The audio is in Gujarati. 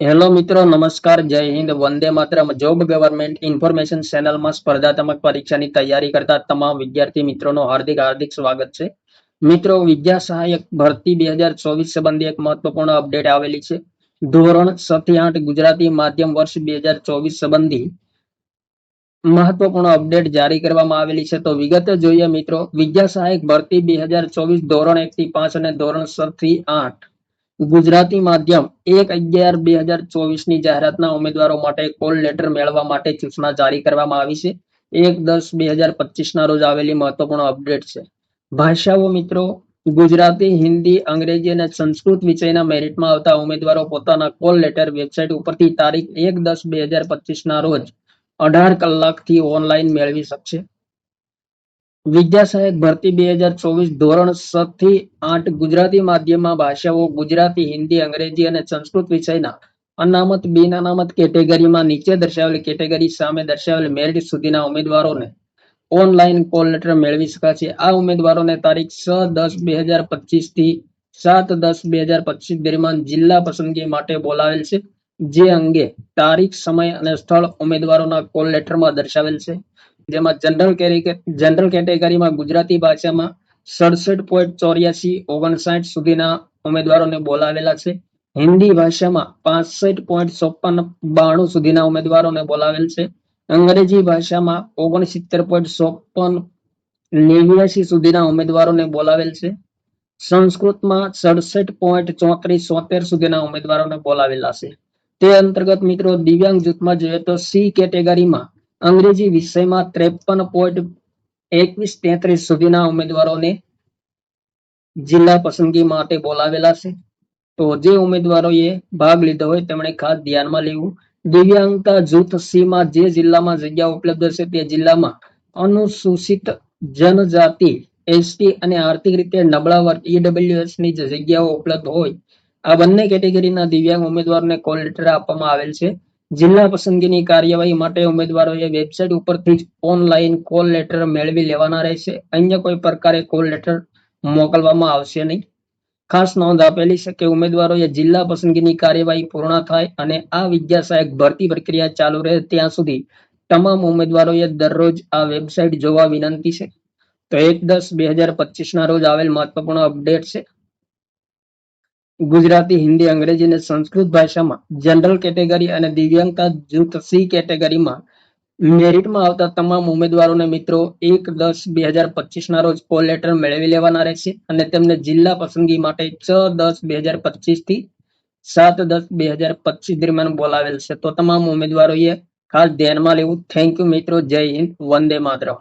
હેલો મિત્રો, નમસ્કાર, જય હિન્દ, વંદે માતરમ. જોબ ગવર્મેન્ટ ઇન્ફોર્મેશન ચેનલમાં સ્પર્ધાત્મક પરીક્ષાની તૈયારી કરતા તમામ વિદ્યાર્થી મિત્રોનો હાર્દિક હાર્દિક સ્વાગત છે. મિત્રો, વિદ્યા સહાયક ભરતી બે હજાર ચોવીસ સંબંધી એક મહત્વપૂર્ણ અપડેટ આવેલી છે. ધોરણ છ થી આઠ ગુજરાતી માધ્યમ વર્ષ બે હજાર ચોવીસ સંબંધી મહત્વપૂર્ણ અપડેટ જારી કરવામાં આવેલી છે. તો વિગત જોઈએ મિત્રો, વિદ્યા સહાયક ભરતી બે હજાર ચોવીસ ધોરણ એક થી પાંચ અને ધોરણ છ થી આઠ. ગુજરાતી માધ્યમ એક અગિયાર બે હજાર ચોવીસની જાહેરાતના ઉમેદવારો માટે કોલ લેટર મેળવવા માટે સૂચના જારી કરવામાં આવી છે. એક દસ બે હજાર પચીસ ના રોજ આવેલી મહત્વપૂર્ણ અપડેટ છે. ભાષાઓ મિત્રો, ગુજરાતી, હિન્દી, અંગ્રેજી અને સંસ્કૃત વિષયના મેરિટમાં આવતા ઉમેદવારો પોતાના કોલ લેટર વેબસાઇટ ઉપરથી તારીખ એક દસ બે હજાર પચીસ ના રોજ અઢાર કલાકથી ઓનલાઈન મેળવી શકશે. વિદ્યા સહાયક ભરતી બે હજાર ચોવીસ ધોરણ છ થી આઠ ગુજરાતી માધ્યમમાં ભાષાઓ, ગુજરાતી, હિન્દી, અંગ્રેજી અને સંસ્કૃત વિષયના અનામત, બિન અનામત કેટેગરીમાં નીચે દર્શાવેલી કેટેગરી સામે દર્શાવેલ મેરિટ સુધીના ઉમેદવારોને ઓનલાઈન કોલ લેટર મેળવી શકાશે આ ઉમેદવારોને તારીખ છ દસ બે હજાર પચીસથી સાત દસ બે હજાર પચીસ દરમિયાન જિલ્લા પસંદગી માટે બોલાવેલ છે. જે અંગે તારીખ, સમય અને સ્થળ ઉમેદવારોના કોલ લેટરમાં દર્શાવેલ છે. જેમાં જનરલ જનરલ કેટેગરીમાં ગુજરાતી ભાષામાં સડસઠ પોઈન્ટ ચોર્યાસી ઓગણસાઠ સુધીના ઉમેદવારોને બોલાવેલા છે. હિન્દી ભાષામાં પાસઠ પોઈન્ટ ચોપન બાણું સુધીના ઉમેદવારોને બોલાવેલ છે. અંગ્રેજી ભાષામાં ઓગણસિત્તેર પોઈન્ટ ચોપન નેવ્યાસી સુધીના ઉમેદવારોને બોલાવેલ છે. સંસ્કૃતમાં સડસઠ પોઈન્ટ ચોત્રીસ સોતેર સુધીના ઉમેદવારોને બોલાવેલા છે. તે અંતર્ગત મિત્રો દિવ્યાંગ જૂથમાં જોઈએ તો સી કેટેગરીમાં અંગ્રેજી વિષયમાં ત્રેપન પોઈન્ટ એકવીસ તેત્રીસ સુધીના ઉમેદવારોને જિલ્લા પસંદગી માટે બોલાવેલા છે. તો જે ઉમેદવારોએ ભાગ લીધો હોય તેમણે ખાસ ધ્યાનમાં લેવું. દિવ્યાંગતા જૂથ સી માં જે જિલ્લામાં જગ્યા ઉપલબ્ધ છે તે જિલ્લામાં અનુસૂચિત જનજાતિ એસટી અને આર્થિક રીતે નબળા વર્ગ ઈડબ્લ્યુએસની જગ્યાઓ ઉપલબ્ધ હોય. આ બંને કેટેગરીના દિવ્યાંગ ઉમેદવારોને કોલ લેટર આપવામાં આવેલ છે. જિલ્લા પસંદગીની કાર્યવાહી માટે ઉમેદવારોએ વેબસાઇટ ઉપરથી જ ઓનલાઈન કોલ લેટર મેળવી લેવાના રહેશે. અન્ય કોઈ પ્રકારે કોલ લેટર મોકલવામાં આવશે નહીં. ખાસ નોંધ આપેલી છે કે ઉમેદવારોએ જિલ્લા પસંદગીની કાર્યવાહી પૂર્ણ થાય અને આ વિદ્યા સહાયક ભરતી પ્રક્રિયા ચાલુ રહે ત્યાં સુધી તમામ ઉમેદવારોએ દરરોજ આ વેબસાઇટ જોવા વિનંતી છે. તો એક દસ બે હજાર પચીસ ના રોજ આવેલ મહત્વપૂર્ણ અપડેટ છે. ગુજરાતી, હિન્દી, અંગ્રેજી અને સંસ્કૃત ભાષામાં જનરલ કેટેગરી અને દિવ્યાંગતા જૂથ સી કેટેગરીમાં મેરિટમાં આવતા તમામ ઉમેદવારોને મિત્રો એક દસ બે હજાર પચીસ ના રોજ કોલ લેટર મેળવી લેવાના રહેશે અને તેમને જિલ્લા પસંદગી માટે છ દસ બે હજાર પચીસથી સાત દસ બે હજાર પચીસ દરમિયાન બોલાવેલ છે. તો તમામ ઉમેદવારોએ ખાસ ધ્યાનમાં લેવું. થેન્ક યુ મિત્રો. જય હિન્દ. વંદે માતરમ.